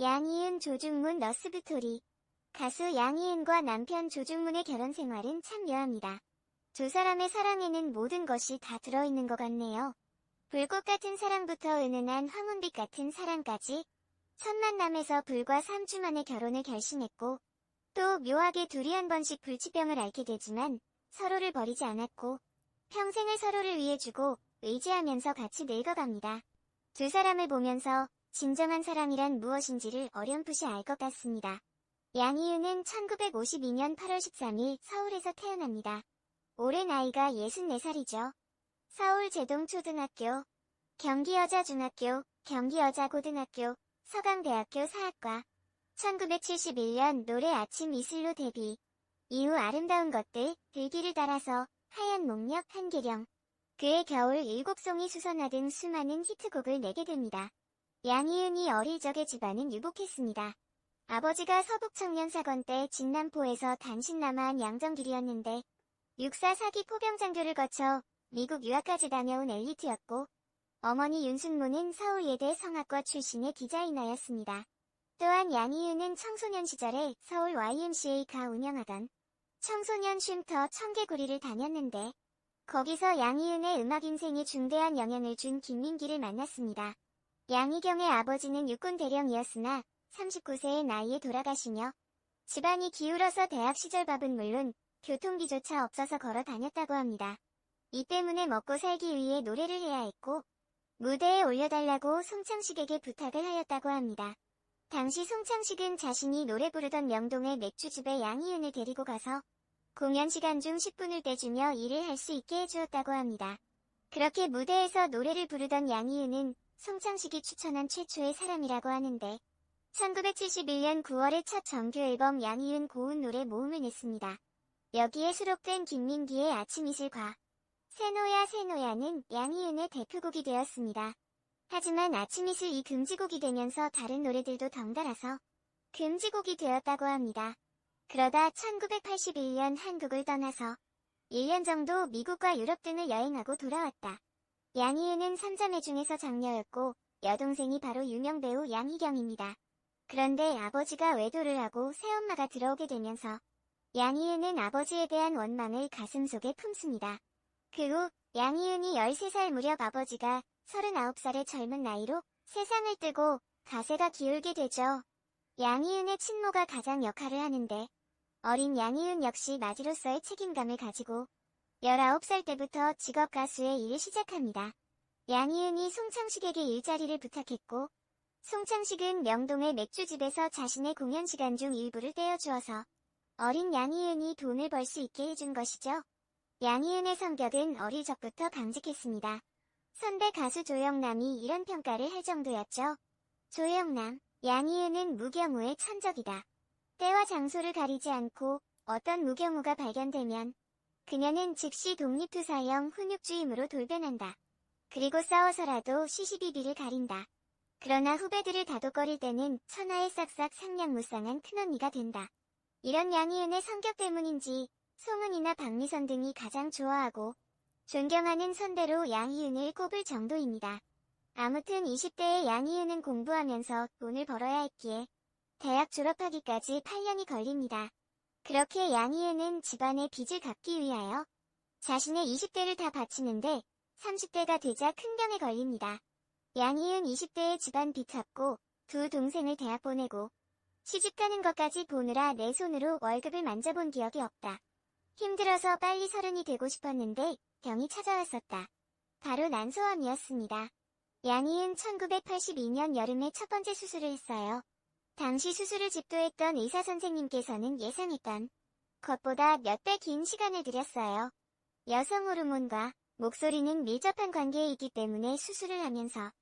양희은 조중문 러스브토리 가수 양희은과 남편 조중문의 결혼 생활은 참 묘합니다. 두 사람의 사랑에는 모든 것이 다 들어있는 것 같네요. 불꽃 같은 사랑부터 은은한 황혼빛 같은 사랑까지 첫 만남에서 불과 3주 만에 결혼을 결심했고 또 묘하게 둘이 한 번씩 불치병을 앓게 되지만 서로를 버리지 않았고 평생을 서로를 위해 주고 의지하면서 같이 늙어갑니다. 두 사람을 보면서 진정한 사랑이란 무엇인지를 어렴풋이 알 것 같습니다. 양희은은 1952년 8월 13일 서울에서 태어납니다. 올해 나이가 64살이죠. 서울 제동 초등학교, 경기여자중학교, 경기여자고등학교, 서강대학교 사학과, 1971년 노래 아침 이슬로 데뷔, 이후 아름다운 것들, 들기를 따라서 하얀 목력 한계령, 그의 겨울 일곱 송이 수선화 등 수많은 히트곡을 내게 됩니다. 양희은이 어릴 적의 집안은 유복했습니다. 아버지가 서북청년 사건 때 진남포에서 단신남아한 양정길이었는데 육사 사기 포병장교를 거쳐 미국 유학까지 다녀온 엘리트였고 어머니 윤순모는 서울예대 성악과 출신의 디자이너였습니다. 또한 양희은은 청소년 시절에 서울 YMCA가 운영하던 청소년 쉼터 청개구리를 다녔는데 거기서 양희은의 음악 인생에 중대한 영향을 준 김민기를 만났습니다. 양희경의 아버지는 육군 대령이었으나 39세의 나이에 돌아가시며 집안이 기울어서 대학 시절 밥은 물론 교통비조차 없어서 걸어 다녔다고 합니다. 이 때문에 먹고 살기 위해 노래를 해야 했고 무대에 올려달라고 송창식에게 부탁을 하였다고 합니다. 당시 송창식은 자신이 노래 부르던 명동의 맥주집에 양희은을 데리고 가서 공연 시간 중 10분을 떼주며 일을 할 수 있게 해주었다고 합니다. 그렇게 무대에서 노래를 부르던 양희은은 송창식이 추천한 최초의 사람이라고 하는데 1971년 9월에 첫 정규 앨범 양희은 고운 노래 모음을 냈습니다. 여기에 수록된 김민기의 아침 이슬과 세노야 세노야는 양희은의 대표곡이 되었습니다. 하지만 아침 이슬이 금지곡이 되면서 다른 노래들도 덩달아서 금지곡이 되었다고 합니다. 그러다 1981년 한국을 떠나서 1년 정도 미국과 유럽 등을 여행하고 돌아왔다. 양희은은 삼자매 중에서 장녀였고 여동생이 바로 유명 배우 양희경입니다. 그런데 아버지가 외도를 하고 새엄마가 들어오게 되면서 양희은은 아버지에 대한 원망을 가슴속에 품습니다. 그 후 양희은이 13살 무렵 아버지가 39살의 젊은 나이로 세상을 뜨고 가세가 기울게 되죠. 양희은의 친모가 가장 역할을 하는데 어린 양희은 역시 마지로서의 책임감을 가지고 19살 때부터 직업 가수의 일을 시작합니다. 양희은이 송창식에게 일자리를 부탁했고 송창식은 명동의 맥주집에서 자신의 공연 시간 중 일부를 떼어주어서 어린 양희은이 돈을 벌 수 있게 해준 것이죠. 양희은의 성격은 어릴 적부터 강직했습니다. 선배 가수 조영남이 이런 평가를 할 정도였죠. 조영남, 양희은은 무경우의 천적이다. 때와 장소를 가리지 않고 어떤 무경우가 발견되면 그녀는 즉시 독립투사형 훈육주임으로 돌변한다. 그리고 싸워서라도 시시비비를 가린다. 그러나 후배들을 다독거릴 때는 천하의 싹싹 상냥무쌍한 큰언니가 된다. 이런 양희은의 성격 때문인지 송은이나 박미선 등이 가장 좋아하고 존경하는 선배로 양희은을 꼽을 정도입니다. 아무튼 20대의 양희은은 공부하면서 돈을 벌어야 했기에 대학 졸업하기까지 8년이 걸립니다. 그렇게 양희은은 집안의 빚을 갚기 위하여 자신의 20대를 다 바치는데 30대가 되자 큰 병에 걸립니다. 양희은 20대에 집안 빚 갚고 두 동생을 대학 보내고 시집 가는 것까지 보느라 내 손으로 월급을 만져본 기억이 없다. 힘들어서 빨리 서른이 되고 싶었는데 병이 찾아왔었다. 바로 난소암이었습니다. 양희은 1982년 여름에 첫 번째 수술을 했어요. 당시 수술을 집도했던 의사 선생님께서는 예상했던 것보다 몇 배 긴 시간을 들였어요. 여성 호르몬과 목소리는 밀접한 관계에 있기 때문에 수술을 하면서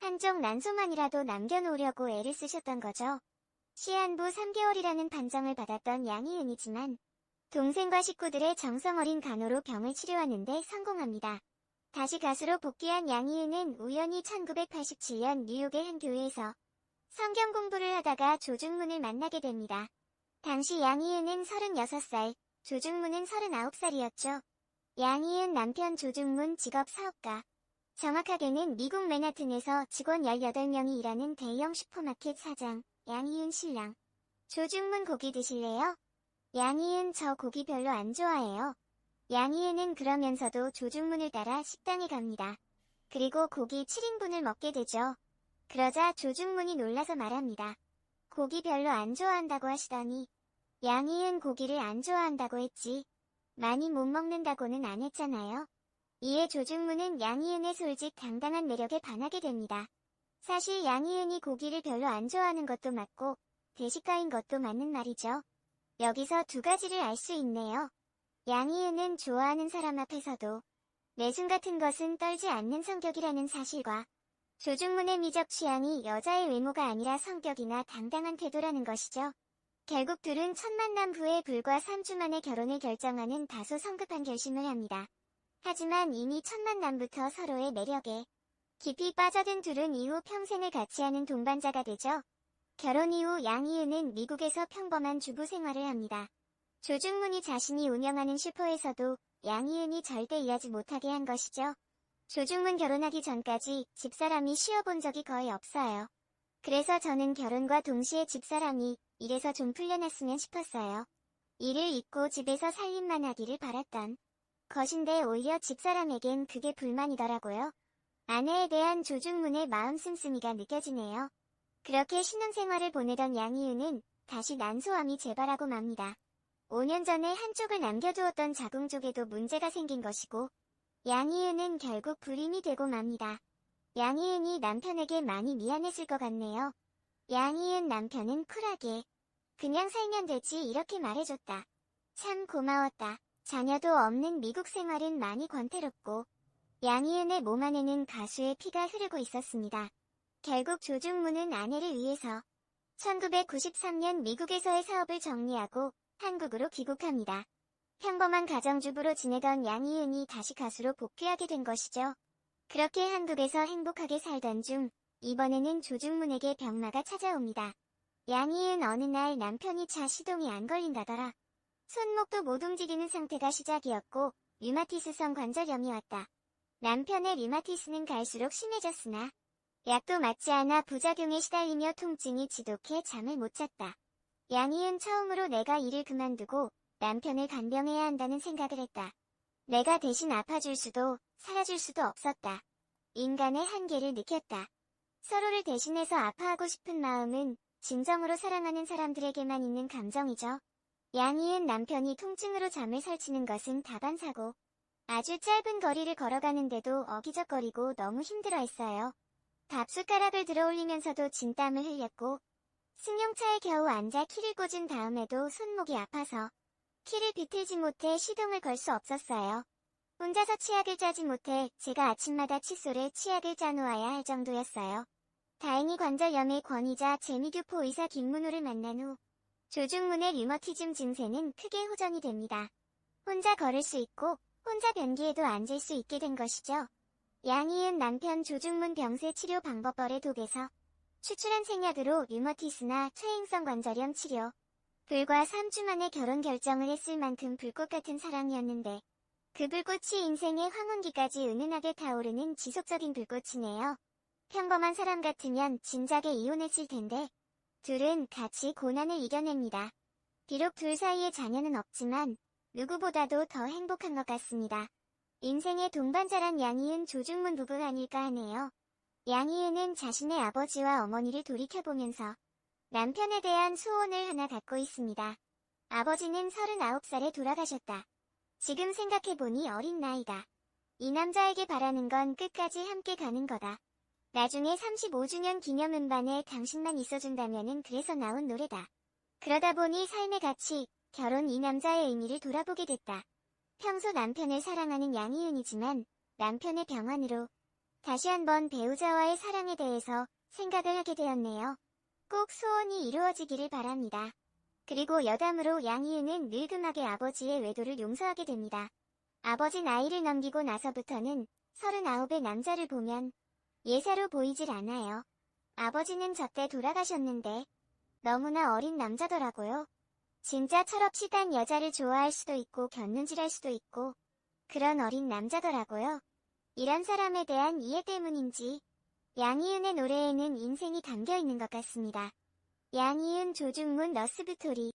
한쪽 난소만이라도 남겨놓으려고 애를 쓰셨던 거죠. 시한부 3개월이라는 판정을 받았던 양희은이지만 동생과 식구들의 정성 어린 간호로 병을 치료하는데 성공합니다. 다시 가수로 복귀한 양희은은 우연히 1987년 뉴욕의 한 교회에서 성경 공부를 하다가 조중문을 만나게 됩니다. 당시 양희은은 36살, 조중문은 39살이었죠. 양희은 남편 조중문 직업 사업가. 정확하게는 미국 맨하튼에서 직원 18명이 일하는 대형 슈퍼마켓 사장. 양희은 신랑. 조중문 고기 드실래요? 양희은 저 고기 별로 안 좋아해요. 양희은은 그러면서도 조중문을 따라 식당에 갑니다. 그리고 고기 7인분을 먹게 되죠. 그러자 조중문이 놀라서 말합니다. 고기 별로 안 좋아한다고 하시더니 양희은 고기를 안 좋아한다고 했지. 많이 못 먹는다고는 안 했잖아요. 이에 조중문은 양희은의 솔직 당당한 매력에 반하게 됩니다. 사실 양희은이 고기를 별로 안 좋아하는 것도 맞고 대식가인 것도 맞는 말이죠. 여기서 두 가지를 알 수 있네요. 양희은은 좋아하는 사람 앞에서도 내숭 같은 것은 떨지 않는 성격이라는 사실과 조중문의 미적 취향이 여자의 외모가 아니라 성격이나 당당한 태도라는 것이죠. 결국 둘은 첫 만남 후에 불과 3주 만에 결혼을 결정하는 다소 성급한 결심을 합니다. 하지만 이미 첫 만남부터 서로의 매력에 깊이 빠져든 둘은 이후 평생을 같이 하는 동반자가 되죠. 결혼 이후 양희은은 미국에서 평범한 주부 생활을 합니다. 조중문이 자신이 운영하는 슈퍼에서도 양희은이 절대 일하지 못하게 한 것이죠. 조중문 결혼하기 전까지 집사람이 쉬어본 적이 거의 없어요. 그래서 저는 결혼과 동시에 집사람이 일에서 좀 풀려났으면 싶었어요. 일을 잊고 집에서 살림만 하기를 바랐던 것인데 오히려 집사람에겐 그게 불만이더라고요. 아내에 대한 조중문의 마음 씀씀이가 느껴지네요. 그렇게 신혼생활을 보내던 양희은은 다시 난소암이 재발하고 맙니다. 5년 전에 한쪽을 남겨두었던 자궁 쪽에도 문제가 생긴 것이고 양희은은 결국 불임이 되고 맙니다. 양희은이 남편에게 많이 미안했을 것 같네요. 양희은 남편은 쿨하게 그냥 살면 되지 이렇게 말해줬다. 참 고마웠다. 자녀도 없는 미국 생활은 많이 권태롭고 양희은의 몸 안에는 가수의 피가 흐르고 있었습니다. 결국 조중문은 아내를 위해서 1993년 미국에서의 사업을 정리하고 한국으로 귀국합니다. 평범한 가정주부로 지내던 양희은이 다시 가수로 복귀하게 된 것이죠. 그렇게 한국에서 행복하게 살던 중 이번에는 조중문에게 병마가 찾아옵니다. 양희은 어느 날 남편이 차 시동이 안 걸린다더라. 손목도 못 움직이는 상태가 시작이었고 류마티스성 관절염이 왔다. 남편의 류마티스는 갈수록 심해졌으나 약도 맞지 않아 부작용에 시달리며 통증이 지독해 잠을 못 잤다. 양희은 처음으로 내가 일을 그만두고 남편을 간병해야 한다는 생각을 했다. 내가 대신 아파줄 수도 살아줄 수도 없었다. 인간의 한계를 느꼈다. 서로를 대신해서 아파하고 싶은 마음은 진정으로 사랑하는 사람들에게만 있는 감정이죠. 양희은 남편이 통증으로 잠을 설치는 것은 다반사고 아주 짧은 거리를 걸어가는데도 어기적거리고 너무 힘들어했어요. 밥숟가락을 들어 올리면서도 진땀을 흘렸고 승용차에 겨우 앉아 키를 꽂은 다음에도 손목이 아파서 키를 비틀지 못해 시동을 걸 수 없었어요. 혼자서 치약을 짜지 못해 제가 아침마다 칫솔에 치약을 짜놓아야 할 정도였어요. 다행히 관절염의 권위자 제미듀포 의사 김문호를 만난 후 조중문의 류머티즘 증세는 크게 호전이 됩니다. 혼자 걸을 수 있고 혼자 변기에도 앉을 수 있게 된 것이죠. 양희은 남편 조중문 병세 치료 방법벌의 독에서 추출한 생약으로 류머티스나 퇴행성 관절염 치료. 불과 3주 만에 결혼 결정을 했을 만큼 불꽃 같은 사랑이었는데 그 불꽃이 인생의 황혼기까지 은은하게 타오르는 지속적인 불꽃이네요. 평범한 사람 같으면 진작에 이혼했을 텐데 둘은 같이 고난을 이겨냅니다. 비록 둘 사이에 자녀는 없지만 누구보다도 더 행복한 것 같습니다. 인생의 동반자란 양희은 조중문 부부가 아닐까 하네요. 양희은은 자신의 아버지와 어머니를 돌이켜보면서 남편에 대한 소원을 하나 갖고 있습니다. 아버지는 39살에 돌아가셨다. 지금 생각해보니 어린 나이다. 이 남자에게 바라는 건 끝까지 함께 가는 거다. 나중에 35주년 기념 음반에 당신만 있어준다면은 그래서 나온 노래다. 그러다 보니 삶의 가치, 결혼 이 남자의 의미를 돌아보게 됐다. 평소 남편을 사랑하는 양희은이지만 남편의 병환으로 다시 한번 배우자와의 사랑에 대해서 생각을 하게 되었네요. 꼭 소원이 이루어지기를 바랍니다. 그리고 여담으로 양희은은 늙음하게 아버지의 외도를 용서하게 됩니다. 아버지 나이를 넘기고 나서부터는 39의 남자를 보면 예사로 보이질 않아요. 아버지는 저때 돌아가셨는데 너무나 어린 남자더라고요. 진짜 철없이 딴 여자를 좋아할 수도 있고 견눈질할 수도 있고 그런 어린 남자더라고요. 이런 사람에 대한 이해 때문인지 양희은의 노래에는 인생이 담겨 있는 것 같습니다. 양희은 조중문 러스브토리